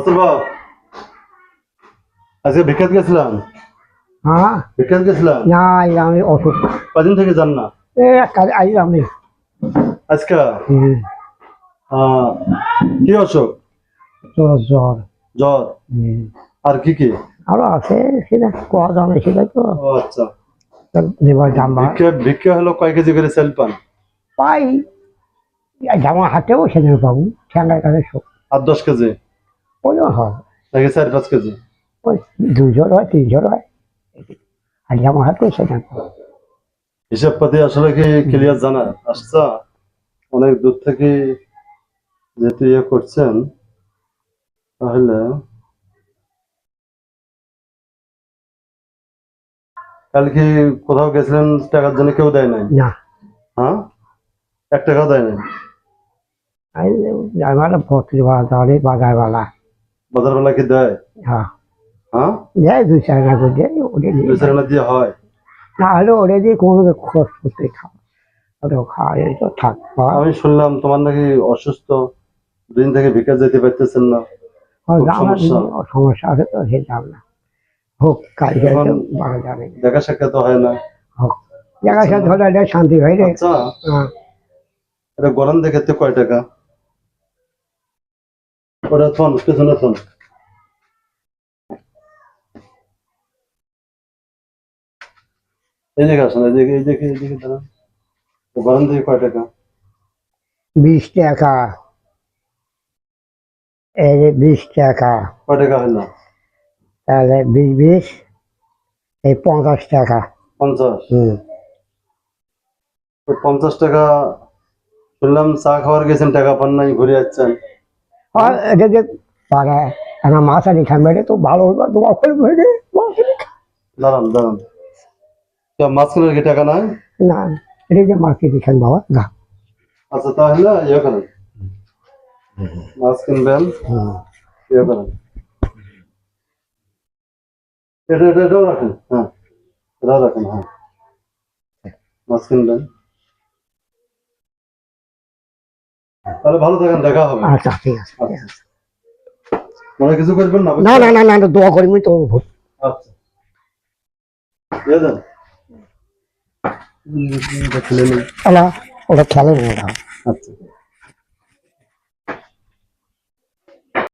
বাবু। আজকে গেছিলাম? হ্যাঁ? ভিক্ষাত গেছিলাম? না আমি অসুখ কদিন থেকে যান না? এ আই আমি। আজকে? আহ, কি অসুখ? জ্বর জ্বর। জ্বর? আর কি কি? আরও আছে সেটা কোয়া সেটা তো। আচ্ছা। ভিক্ষা ভিক্ষা হলো কয় কেজি করে সেল পান? পাই এই জামা হাতেও সেদিন পাবো ঠ্যাঙ্গার কাছে আর দশ কেজি? ওই হয়। নাকি চার পাঁচ কেজি? ওই দুজন হয় তিনজন হয়। আর জামা হাতেও সেদিন পাবো হিসাব পাতি আসলে কি ক্লিয়ার জানা? আসছা? অনেক দূর থেকে যেহেতু ইয়ে করছেন তাহলে কালকে কোথাও গেছিলেন টাকার জন্য কেউ দেয় নাই? না। হ্যাঁ? এক টাকাও দেয় নাই? জামাটা ভর্তি বাজারে বাজারওয়ালা। বাজার বেলা কি দেয়? হ্যাঁ। হ্যাঁ? দেয় দুই চার না করে দেয় ওটা দিয়ে। দুই চার আনা দিয়ে হয়? না হলে ওটা দিয়ে কোনো খরচ করতে খাওয়া ওটাও খাওয়া তো থাক আমি শুনলাম তোমার নাকি অসুস্থ দিন থেকে ভিক্ষা যেতে পারতেছেন না। সমস্যা। আছে তো সে যাব না। হোক কালকে যাবে দেখা সাক্ষাৎ হয় না। হোক জায়গা সাথে হলে শান্তি হয় রে। আচ্ছা। হ্যাঁ। এটা গরম দেখেতে কয় টাকা? ওটা ফোন পেছনে ফোন এই দিকে আসুন এই দিকে এই দিকে এই দিকে দাঁড়ান। গরম দেখে কয় টাকা? বিশ টাকা। এই যে বিশ টাকা। কয় টাকা হলো তাহলে বিশ বিশ এই পঞ্চাশ টাকা। পঞ্চাশ? হুম। পঞ্চাশ টাকা শুনলাম চা খাওয়ার গেছেন টাকা পান নাই ঘুরে যাচ্ছেন আর এটা যে পাড়া আমার মাছারি খাবে রে তো ভালো হলো তোমার করবে রে মাছারি খা- দাঁড়ান দাঁড়ান। তো মাঝখানের কি টাকা নাই? না এটা যে মাছারি খান বাবা গা আচ্ছা তাহলে ইয়ে করেন। মাছ কিনবেন। ইয়ে করেন। এটা এটা রাখেন হ্যাঁ। রাখেন হ্যাঁ। মাছ কিনবেন। তাহলে ভালো থাকেন দেখা হবে। আচ্ছা ঠিক আছে মনে কিছু করবেন না? না না না না দোয়া করি তো ভূত আচ্ছা। ওটা খেলে না ওটা আচ্ছা।